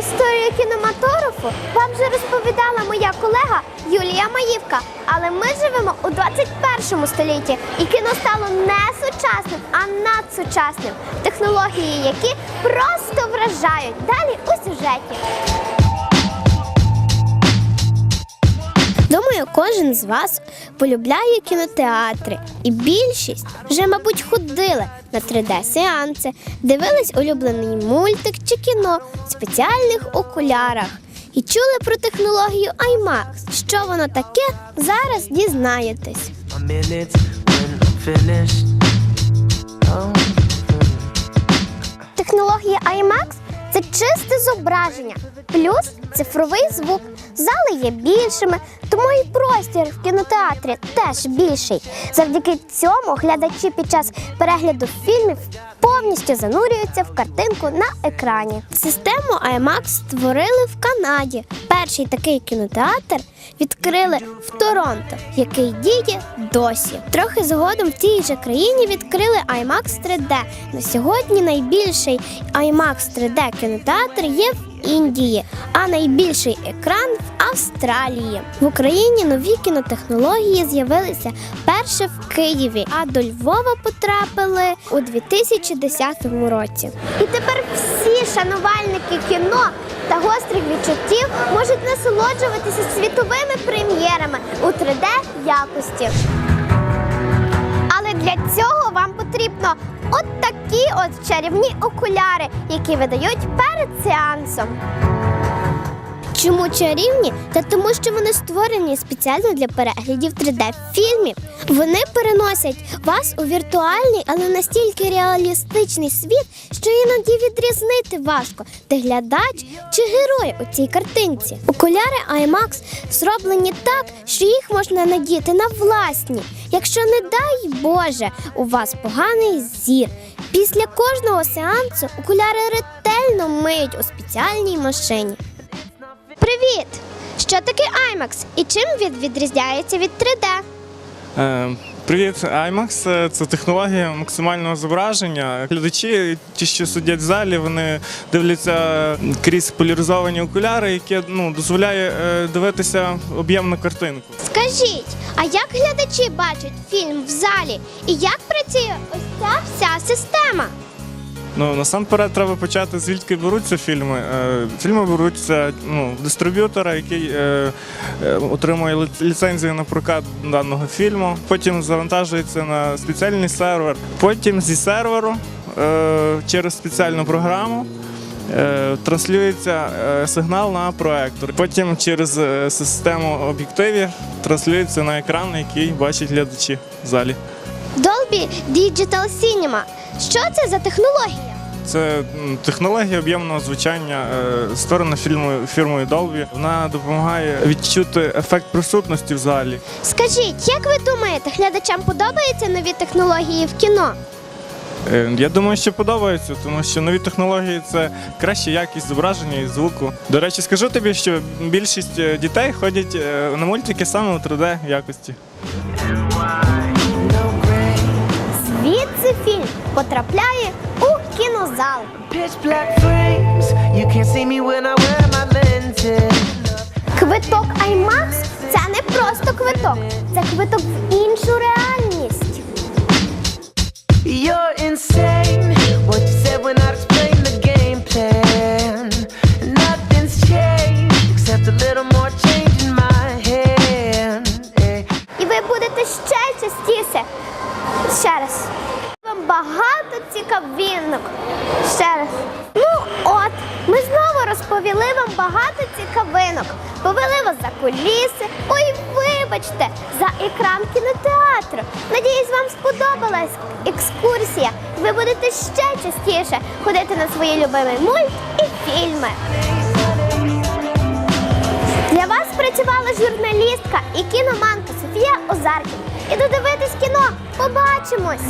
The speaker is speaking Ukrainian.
Історію кінематографу вам вже розповідала моя колега Юлія Маївка. Але ми живемо у 21 столітті, і кіно стало не сучасним, а надсучасним. Технології, які просто вражають. Далі у сюжеті. Думаю, кожен з вас полюбляє кінотеатри, і більшість вже, мабуть, ходили на 3D-сеанси, дивились улюблений мультик чи кіно в спеціальних окулярах і чули про технологію IMAX. Що воно таке, зараз дізнаєтесь. Технологія IMAX – це чисте зображення, плюс цифровий звук. Зали є більшими, тому і простір в кінотеатрі теж більший. Завдяки цьому глядачі під час перегляду фільмів повністю занурюються в картинку на екрані. Систему IMAX створили в Канаді. Перший такий кінотеатр відкрили в Торонто, який діє досі. Трохи згодом в тій же країні відкрили IMAX 3D. На сьогодні найбільший IMAX 3D кінотеатр є в Індії, а найбільший екран в Австралії. В Україні нові кінотехнології з'явилися перше в Києві, а до Львова потрапили у 2010 році. І тепер всі шанувальники кіно та гострих відчуттів можуть насолоджуватися світовими прем'єрами у 3D якості. Для цього вам потрібно от такі от чарівні окуляри, які видають перед сеансом. Чому чарівні? Та тому, що вони створені спеціально для переглядів 3D-фільмів. Вони переносять вас у віртуальний, але настільки реалістичний світ, що іноді відрізнити важко, де глядач чи герой у цій картинці. Окуляри IMAX зроблені так, що їх можна надіти на власні. Якщо не дай Боже, у вас поганий зір. Після кожного сеансу окуляри ретельно миють у спеціальній машині. Привіт! Що таке IMAX і чим він відрізняється від 3D? Е, Привіт, IMAX – це технологія максимального зображення. Глядачі, ті, що сидять в залі, вони дивляться крізь поляризовані окуляри, які ну, дозволяє е, дивитися об'ємну картинку. Скажіть, а як глядачі бачать фільм в залі? І як працює ось ця вся система? Ну насамперед треба почати звідки беруться фільми. Е, Фільми беруться ну, дистриб'ютора, який е, е, отримує ліцензію на прокат даного фільму. Потім завантажується на спеціальний сервер. Потім зі серверу е, через спеціальну програму. е, Транслюється сигнал на проектор. Потім через систему об'єктивів транслюється на екран, який бачать глядачі в залі. Dolby Digital Cinema. Що це за технологія? Це технологія об'ємного звучання, е, створена фірмою, фірмою Dolby. Вона допомагає відчути ефект присутності в залі. Скажіть, як ви думаєте, глядачам подобаються нові технології в кіно? Е, Я думаю, що подобається, тому що нові технології це краща якість зображення і звуку. До речі, скажу тобі, що більшість е, дітей ходять на мультики саме у 3D якості. I wear my lenses. Квиток IMAX – це не просто квиток, це квиток в іншу реальність. You're insane. What you said when I explained the game plan. Nothing's changed except a little more change in my hand. Hey. І ви будете ще частіше. Ще раз. Багато цікавинок. Ще раз. Ну от, ми знову розповіли вам багато цікавинок. Повели вас за куліси. Ой, вибачте, за екран кінотеатру. Надіюсь, вам сподобалась екскурсія. Ви будете ще частіше ходити на свої любимі мульт і фільми. Для вас працювала журналістка і кіноманка Софія Озаркін. І додивитись кіно. Побачимось!